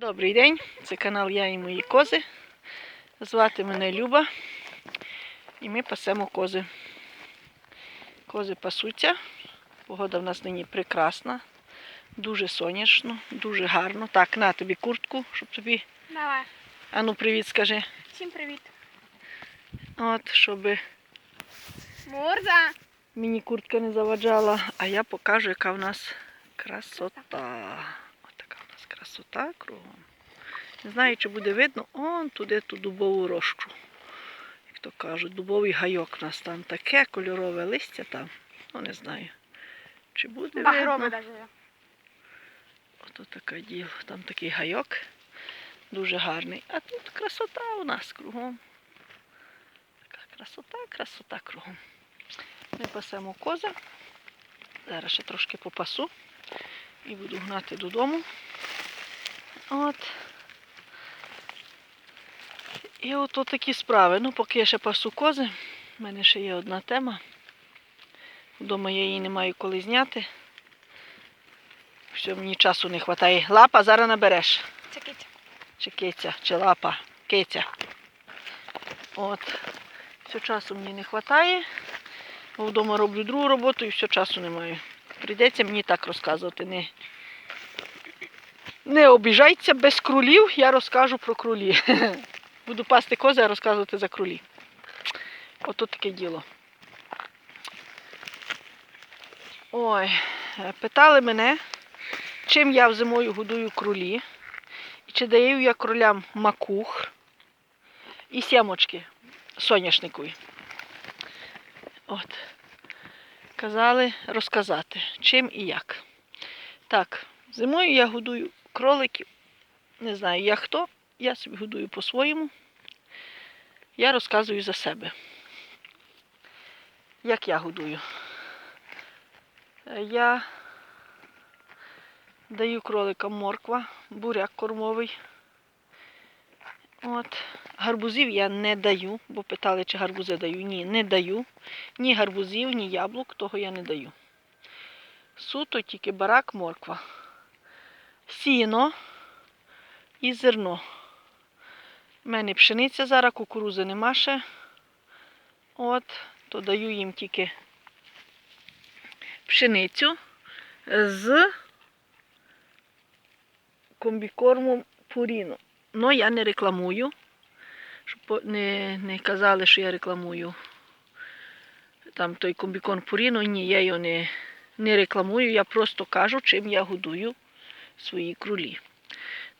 Добрий день, це канал Я і мої кози. Звати мене Люба. І ми пасемо кози. Кози пасуться. Погода в нас нині прекрасна, дуже сонячно, дуже гарно. Так, на тобі куртку, щоб тобі. Давай. Ану, привіт, скажи. Всім привіт. От, щоб Мурза. мені куртка не заваджала, а я покажу, яка в нас красота. Ось така в нас красота кругом. Не знаю, чи буде видно, он туди ту дубову рощу. Як то кажуть, дубовий гайок у нас там таке кольорове листя там. Ну, не знаю. Чи буде Багроми видно. даже. Ото таке діло. Там такий гайок. Дуже гарний. А тут красота у нас кругом. Така красота, красота кругом. Ми пасемо кози. Зараз ще трошки попасу і буду гнати додому. От. І от от такі справи. Ну, поки я ще пасу кози, в мене ще є одна тема. Вдома я її не маю коли зняти. Що мені часу не вистачає. Лапа зараз набереш. Це киця. Чи киця, чи лапа, киця. От. Все часу мені не вистачає. Вдома роблю другу роботу і все часу не маю. Прийдеться мені так розказувати. Не, не обіжайтеся без кролів, я розкажу про кролі. Буду пасти кози, а розказувати за кролі. Ото таке діло. Ой, е, питали мене, чим я зимою годую кролі. І чи даю я кролям макух і сімочки соняшникові. От. Казали розказати, чим і як. Так, зимою я годую кроликів. Не знаю, я хто, я собі годую по-своєму. Я розказую за себе. Як я годую? Е, Я Даю кроликам морква, буряк кормовий. От. Гарбузів я не даю, бо питали, чи гарбузи даю. Ні, не даю. Ні гарбузів, ні яблук, того я не даю. Суто тільки барак, морква. Сіно і зерно. У мене пшениця зараз, кукурузи нема ще. От, то даю їм тільки пшеницю з комбікормом Пуріно. Ну, я не рекламую, щоб не, не казали, що я рекламую там той комбікорм Пуріно. Ні, я його не, не рекламую, я просто кажу, чим я годую свої кролі.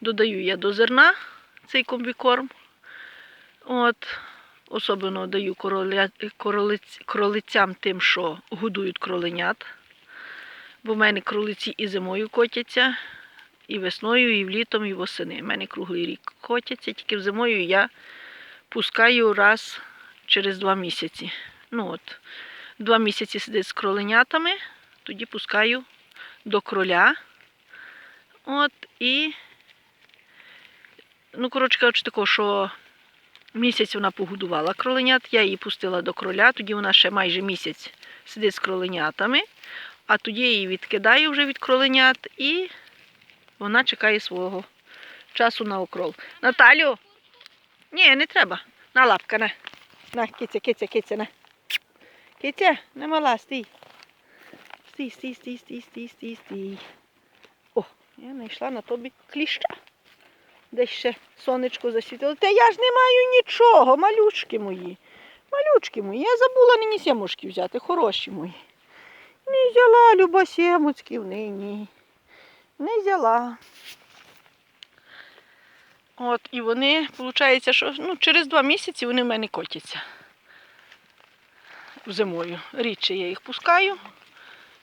Додаю я до зерна цей комбікорм. От, особливо даю короля, кролиць, кролицям тим, що годують кроленят. Бо в мене кролиці і зимою котяться, і весною, і влітом, і восени. У мене круглий рік котяться, тільки зимою я пускаю раз через два місяці. Ну от, два місяці сидить з кроленятами, тоді пускаю до кроля. От і, ну, коротше кажучи, тако, що місяць вона погодувала кроленят, я її пустила до кроля, тоді вона ще майже місяць сидить з кроленятами, а тоді її відкидаю вже від кроленят і вона чекає свого часу на окрол. Наталю! Ні, не треба. На лапка, на. На, киця, киця, киця, на. Киця, не мала, стій. Стій, стій, стій, стій, стій, стій, стій. Я знайшла на тобі кліща. Десь ще сонечко засвітило. Та я ж не маю нічого, малючки мої. Малючки мої. Я забула нині сімушки взяти, хороші мої. Не взяла Люба сімочків нині. Не взяла. От, і вони, виходить, що ну, через два місяці вони в мене котяться. Зимою. Рідше я їх пускаю,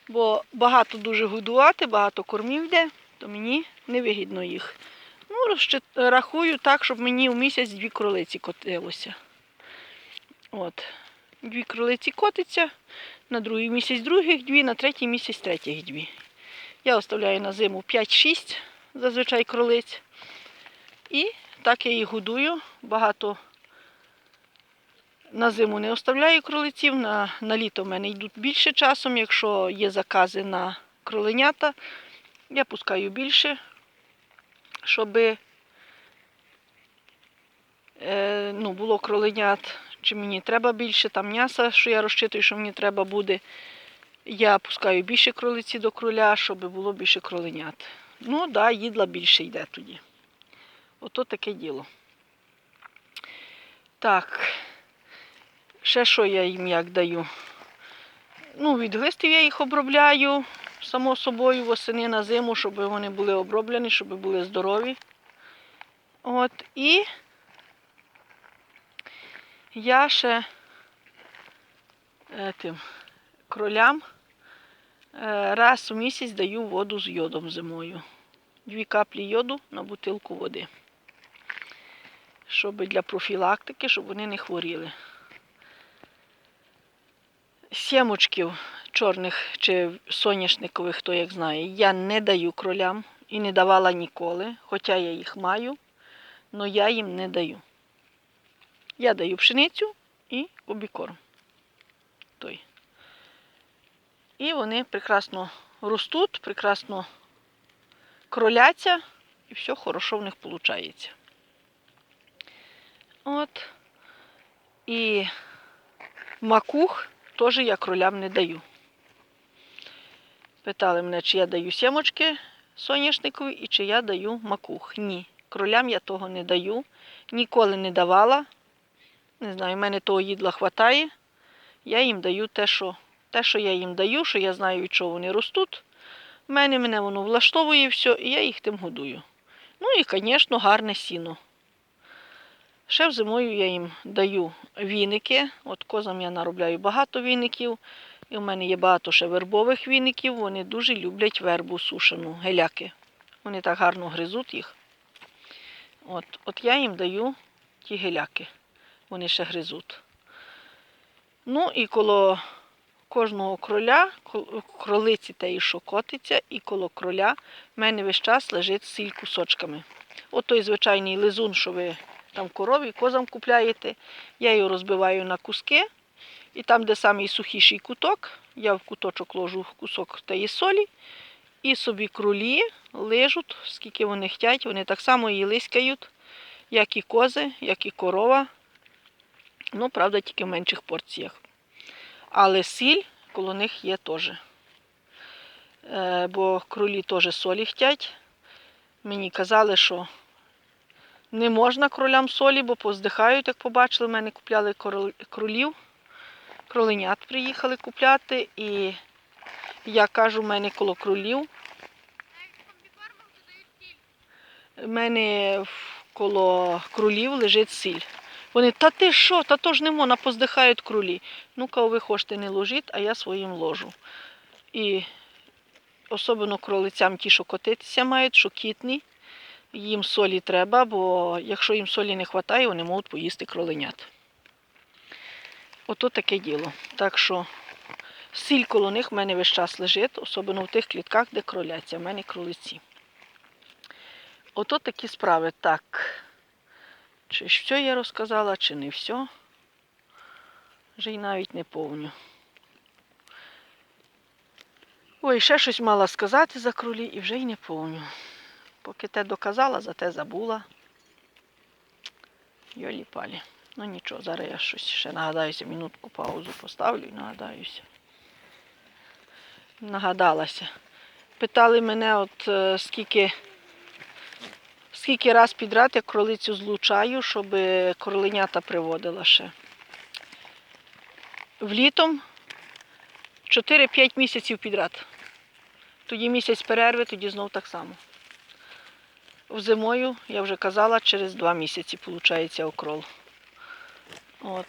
бо багато дуже годувати, багато кормів йде, то мені невигідно їх. Ну, рахую так, щоб мені в місяць дві кролиці котилося. От. Дві кролиці котиться, на другий місяць других дві, на третій місяць третіх дві. Я оставляю на зиму 5-6 зазвичай кролиць. І так я їх годую. Багато на зиму не оставляю кролиців, на, на літо в мене йдуть більше часом. Якщо є закази на кроленята, я пускаю більше, щоб е, ну, було кроленят, чи мені треба більше там м'яса, що я розчитую, що мені треба буде. Я пускаю більше кролиці до кроля, щоб було більше кроленят. Ну, так, да, їдла більше йде тоді. Ото таке діло. Так. Ще що я їм як даю? Ну, від глистів я їх обробляю, само собою, восени на зиму, щоб вони були оброблені, щоб були здорові. От, і я ще е, тим кролям е, раз у місяць даю воду з йодом зимою. Дві каплі йоду на бутилку води. Щоб для профілактики, щоб вони не хворіли. Сімочків чорних чи соняшникових, хто як знає, я не даю кролям і не давала ніколи, хоча я їх маю, але я їм не даю. Я даю пшеницю і кубікорм. Той. І вони прекрасно ростуть, прекрасно кроляться, і все хорошо в них виходить. От. І макух теж я кролям не даю. Питали мене, чи я даю сімочки соняшникові і чи я даю макух. Ні. Кролям я того не даю. Ніколи не давала. Не знаю, в мене того їдла вистачає. Я їм даю те, що, те, що я їм даю, що я знаю, від чого вони ростуть. В мене мене воно влаштовує все, і я їх тим годую. Ну і, звісно, гарне сіно. Ще зимою я їм даю віники. От козам я наробляю багато віників. І в мене є багато ще вербових віників. Вони дуже люблять вербу сушену, геляки. Вони так гарно гризуть їх. От, от я їм даю ті геляки. Вони ще гризуть. Ну і коло кожного кроля, кролиці теї, що котиться, і коло кроля в мене весь час лежить сіль кусочками. От той звичайний лизун, що ви там корові, козам купляєте, я його розбиваю на куски. І там, де самий сухіший куток, я в куточок ложу кусок тієї солі, і собі кролі лижуть, скільки вони хочуть. Вони так само її лискають, як і кози, як і корова. Ну, правда, тільки в менших порціях. Але сіль коло них є теж. Е, бо кролі теж солі хочуть. Мені казали, що не можна кролям солі, бо поздихають, як побачили, в мене купляли кролів. Кроленят приїхали купляти, і я кажу, в мене коло кролів. В мене коло кролів лежить сіль. Вони, та ти що, та то ж не можна, поздихають кролі. Ну-ка, ви хочете не ложіть, а я своїм ложу. І особливо кролицям ті, що котитися мають, що кітні, їм солі треба, бо якщо їм солі не вистачає, вони можуть поїсти кроленят. Ото таке діло. Так що сіль коло них в мене весь час лежить, особливо в тих клітках, де кроляться. В мене кролиці. Ото такі справи. Так. Чи ж все я розказала, чи не все. Вже й навіть не повню. Ой, ще щось мала сказати за кролі і вже й не повню. Поки те доказала, за те забула. Йолі палі. Ну нічого, зараз я щось ще нагадаюся, минутку паузу поставлю і нагадаюся. Нагадалася. Питали мене, от е, скільки, скільки раз підряд я кролицю злучаю, щоб кроленята приводила ще. Влітом 4-5 місяців підряд. Тоді місяць перерви, тоді знов так само. Зимою, я вже казала, через 2 місяці виходить окрол. От.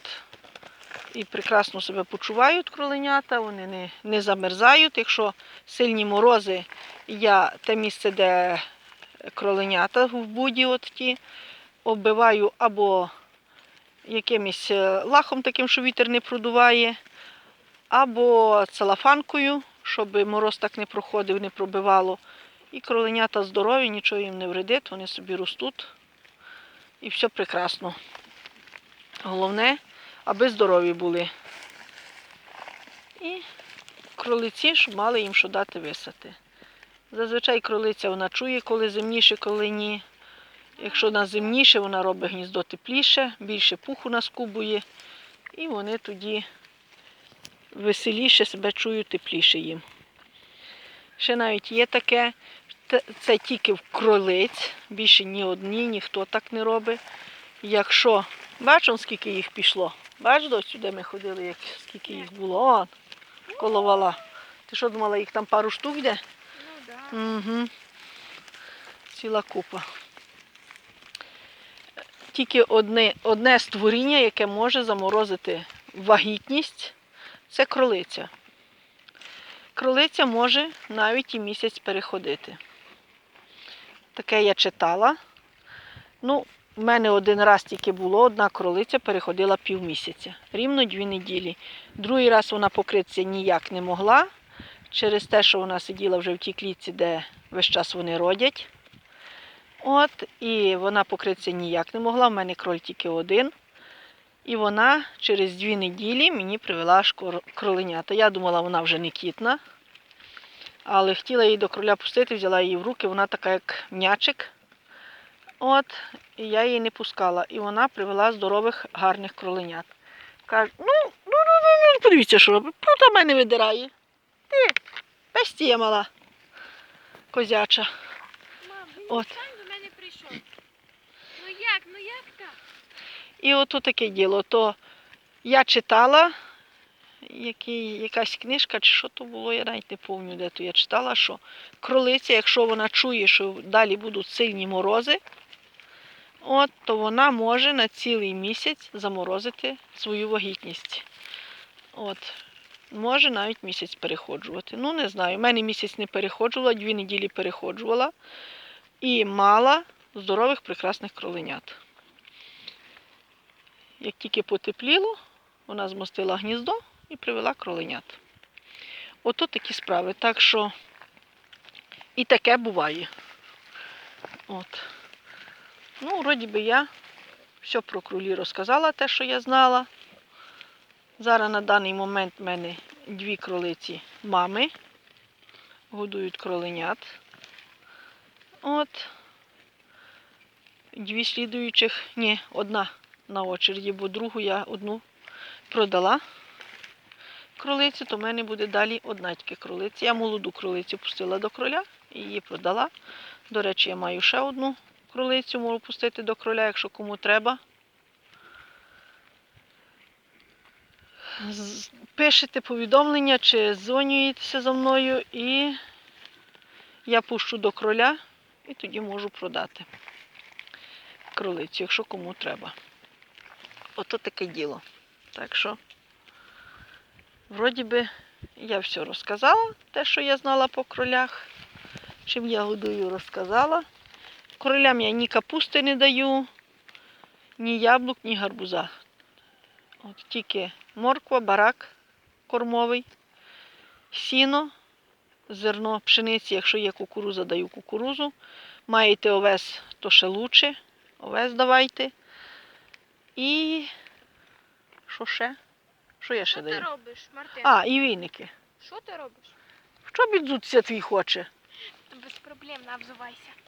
І прекрасно себе почувають кроленята, вони не, не замерзають. Якщо сильні морози, я те місце, де кроленята в буді от ті, оббиваю або якимось е, лахом таким, що вітер не продуває, або целофанкою, щоб мороз так не проходив, не пробивало. І кроленята здорові, нічого їм не вредить, вони собі ростуть. І все прекрасно. Головне, аби здорові були. І кролиці, щоб мали їм що дати висати. Зазвичай кролиця вона чує, коли земніше, коли ні. Якщо на зимніше, вона робить гніздо тепліше, більше пуху наскубує, і вони тоді веселіше себе чують, тепліше їм. Ще навіть є таке, це тільки в кролиць, більше ні одні, ніхто так не робить. Якщо, бачиш, скільки їх пішло? Бач, до сюди ми ходили, як, скільки їх було. О, коло вала. Ти що думала, їх там пару штук йде? Ну да. Угу. Ціла купа. Тільки одне, одне створіння, яке може заморозити вагітність, це кролиця. Кролиця може навіть і місяць переходити. Таке я читала. Ну, в мене один раз тільки було, одна кролиця переходила півмісяця, рівно дві неділі. Другий раз вона покритися ніяк не могла, через те, що вона сиділа вже в тій клітці, де весь час вони родять. От, і вона покритися ніяк не могла. У мене кроль тільки один. І вона через дві неділі мені привела аж кроленята. Я думала, вона вже не кітна. Але хотіла її до кроля пустити, взяла її в руки, вона така, як м'ячик. От, і я її не пускала. І вона привела здорових, гарних кроленят. Каже, ну, ну, ну, ну, ну, подивіться, що робить. Прута мене видирає. Ти, пестія мала. Козяча. Мам, він От. до мене прийшов. Ну як, ну як так? І ото таке діло. То я читала який, якась книжка, чи що то було, я навіть не пам'ятаю, де то я читала, що кролиця, якщо вона чує, що далі будуть сильні морози, от, то вона може на цілий місяць заморозити свою вагітність. От. Може навіть місяць переходжувати. Ну, не знаю. У мене місяць не переходжувала, дві неділі переходжувала і мала здорових прекрасних кроленят. Як тільки потепліло, вона змостила гніздо і привела кроленят. Ото такі справи. Так що і таке буває. От. Ну, вроді би я все про кролі розказала, те, що я знала. Зараз на даний момент в мене дві кролиці мами. Годують кроленят. От. Дві слідуючих, ні, одна на очереді, бо другу я одну продала кролицю, то в мене буде далі одна тільки кролиця. Я молоду кролицю пустила до кроля і її продала. До речі, я маю ще одну кролицю, можу пустити до кроля, якщо кому треба. Пишете повідомлення чи дзвонюєтеся за мною, і я пущу до кроля і тоді можу продати кролицю, якщо кому треба. Ото таке діло. Так що, вроді би, я все розказала, те, що я знала по кролях. Чим я годую, розказала. Кролям я ні капусти не даю, ні яблук, ні гарбуза. От тільки морква, барак кормовий, сіно, зерно, пшениці, якщо є кукуруза, даю кукурузу. Маєте овес, то ще лучше. Овес давайте. І що ще? Що я ще Що ти робиш, Мартин? А, і віники. Що ти робиш? Що підзуться твій хоче? Без проблем, навзувайся. Отак,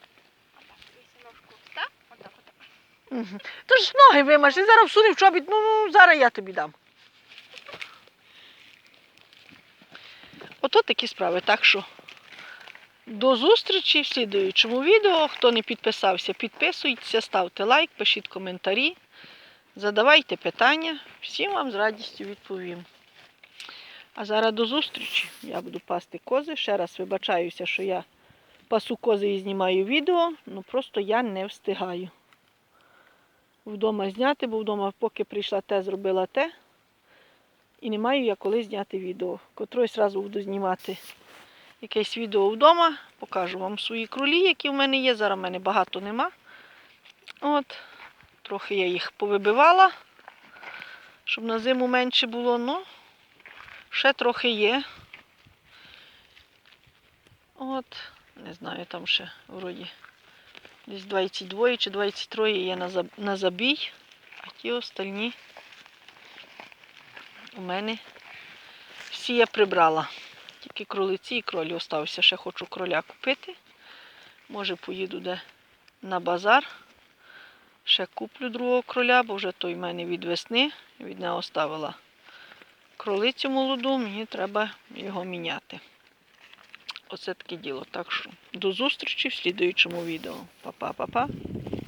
То ж ноги вимаж, і зараз всунув в чобіт, ну, ну зараз я тобі дам. Ото такі справи. Так що до зустрічі в слідуючому відео. Хто не підписався, підписуйтеся, ставте лайк, пишіть коментарі, задавайте питання. Всім вам з радістю відповім. А зараз до зустрічі. Я буду пасти кози. Ще раз вибачаюся, що я пасу кози і знімаю відео, ну просто я не встигаю вдома зняти, бо вдома, поки прийшла те, зробила те. І не маю я коли зняти відео. Котрось разу буду знімати якесь відео вдома, покажу вам свої кролі, які в мене є. Зараз в мене багато нема. От, трохи я їх повибивала, щоб на зиму менше було. Ну, ще трохи є. От, не знаю, там ще вроді десь 22 чи 23 є на забій, а ті остальні у мене всі я прибрала. Тільки кролиці і кролі остався. Ще хочу кроля купити. Може поїду де на базар. Ще куплю другого кроля, бо вже той в мене від весни. Від нього оставила кролицю молоду, мені треба його міняти. Оце таке діло. Так що до зустрічі в слідуючому відео. Па-па-па-па.